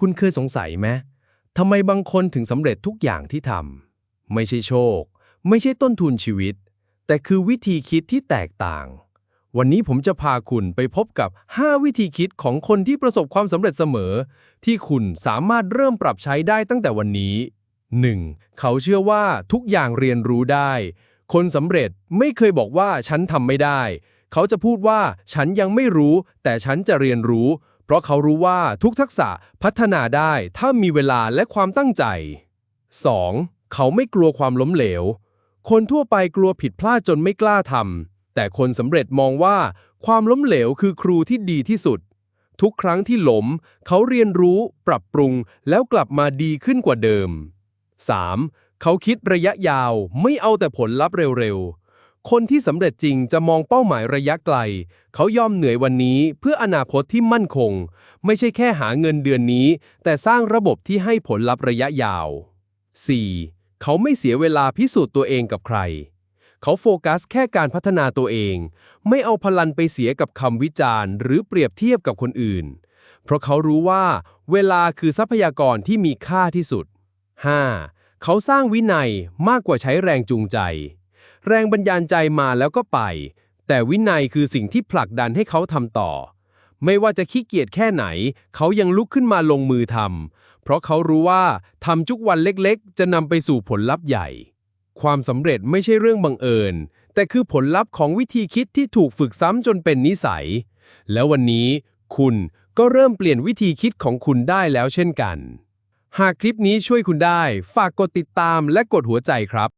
คุณเคยสงสัยไหมทำไมบางคนถึงสำเร็จทุกอย่างที่ทำไม่ใช่โชค ไม่ใช่ต้นทุนชีวิต แต่คือวิธีคิดที่แตกต่าง วันนี้ผมจะพาคุณไปพบกับ 5 วิธีคิดของคนที่ประสบความสำเร็จเสมอ ที่คุณสามารถเริ่มปรับใช้ได้ตั้งแต่วันนี้ 1. เขาเชื่อว่าทุกอย่างเรียนรู้ได้ คนสำเร็จไม่เคยบอกว่าฉันทำไม่ได้ เขาจะพูดว่าฉันยังไม่รู้ แต่ฉันจะเรียนรู้ เพราะเขารู้ว่าทุกทักษะพัฒนาได้ถ้ามีเวลาและความตั้งใจ 2. เขาไม่กลัวความล้มเหลว คนทั่วไปกลัวผิดพลาดจนไม่กล้าทำแต่คนสำเร็จมองว่า ความล้มเหลวคือครูที่ดีที่สุด ทุกครั้งที่ล้ม เขาเรียนรู้ ปรับปรุง แล้วกลับมาดีขึ้นกว่าเดิม 3. เขาคิดระยะยาวไม่เอาแต่ผลลัพธ์เร็วๆ คนที่สำเร็จจริงจะมองเป้าหมายระยะไกล เขายอมเหนื่อยวันนี้เพื่ออนาคตที่มั่นคง ไม่ใช่แค่หาเงินเดือนนี้ แต่สร้างระบบที่ให้ผลลัพธ์ระยะยาว 4. เขาไม่เสียเวลาพิสูจน์ตัวเองกับใคร เขาโฟกัสแค่การพัฒนาตัวเอง ไม่เอาพลันไปเสียกับคำวิจารณ์ หรือเปรียบเทียบกับคนอื่น เพราะเขารู้ว่า เวลาคือทรัพยากรที่มีค่าที่สุด 5. เขาสร้างวินัยมากกว่าใช้แรงจูงใจ แรงบันดาลใจมาแล้วก็ไป แต่วินัยคือสิ่งที่ผลักดันให้เขาทำต่อ ไม่ว่าจะขี้เกียจแค่ไหน เขายังลุกขึ้นมาลงมือทำเพราะเขารู้ว่าทำทุกวันเล็กๆ จะนำไปสู่ผลลัพธ์ใหญ่ ความสำเร็จไม่ใช่เรื่องบังเอิญ แต่คือผลลัพธ์ของวิธีคิดที่ถูกฝึกซ้ำจนเป็นนิสัย แล้ววันนี้คุณก็เริ่มเปลี่ยนวิธีคิดของคุณได้แล้วเช่นกัน หากคลิปนี้ช่วยคุณได้ ฝากกดติดตามและกดหัวใจครับ